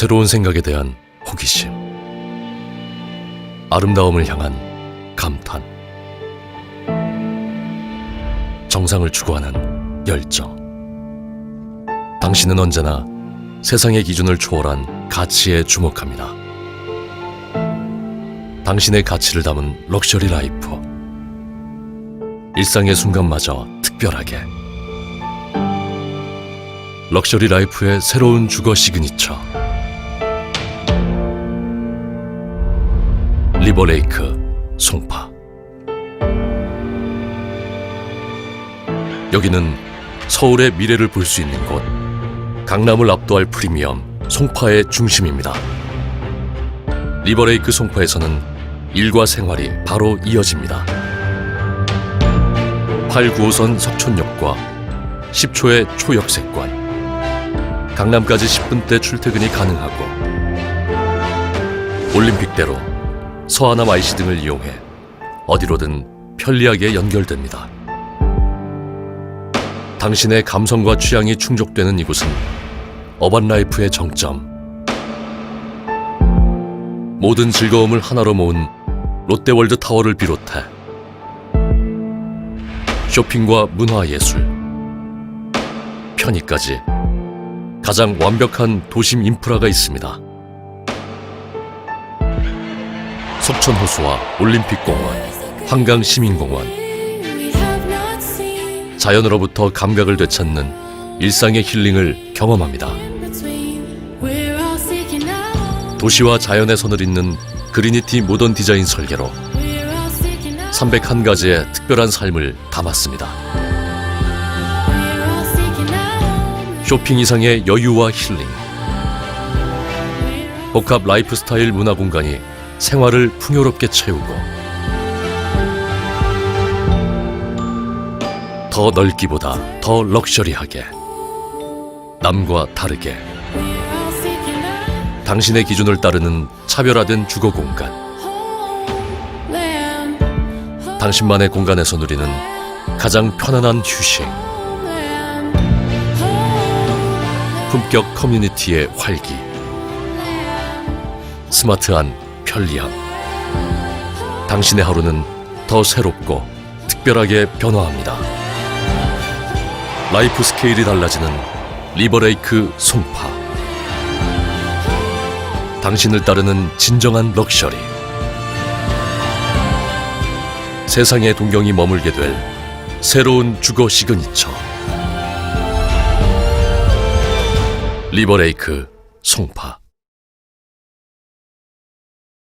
새로운 생각에 대한 호기심, 아름다움을 향한 감탄, 정상을 추구하는 열정. 당신은 언제나 세상의 기준을 초월한 가치에 주목합니다. 당신의 가치를 담은 럭셔리 라이프. 일상의 순간마저 특별하게. 럭셔리 라이프의 새로운 주거 시그니처. 리버레이크 송파. 여기는 서울의 미래를 볼 수 있는 곳. 강남을 압도할 프리미엄 송파의 중심입니다. 리버레이크 송파에서는 일과 생활이 바로 이어집니다. 8, 9호선 석촌역과 10초의 초역세권, 강남까지 10분대 출퇴근이 가능하고 올림픽대로 서하남 IC 등을 이용해 어디로든 편리하게 연결됩니다. 당신의 감성과 취향이 충족되는 이곳은 어반 라이프의 정점. 모든 즐거움을 하나로 모은 롯데월드 타워를 비롯해 쇼핑과 문화예술, 편의까지 가장 완벽한 도심 인프라가 있습니다. 석천호수와 올림픽공원, 한강시민공원, 자연으로부터 감각을 되찾는 일상의 힐링을 경험합니다. 도시와 자연의 선을 잇는 그리니티 모던 디자인 설계로 301가지의 특별한 삶을 담았습니다. 쇼핑 이상의 여유와 힐링. 복합 라이프 스타일 문화 공간이 생활을 풍요롭게 채우고 더 넓기보다 더 럭셔리하게 남과 다르게 당신의 기준을 따르는 차별화된 주거 공간. 당신만의 공간에서 누리는 가장 편안한 휴식. 품격 커뮤니티의 활기. 스마트한 편리함. 당신의 하루는 더 새롭고 특별하게 변화합니다. 라이프 스케일이 달라지는 리버레이크 송파. 당신을 따르는 진정한 럭셔리. 세상의 동경이 머물게 될 새로운 주거 시그니처. 리버레이크 송파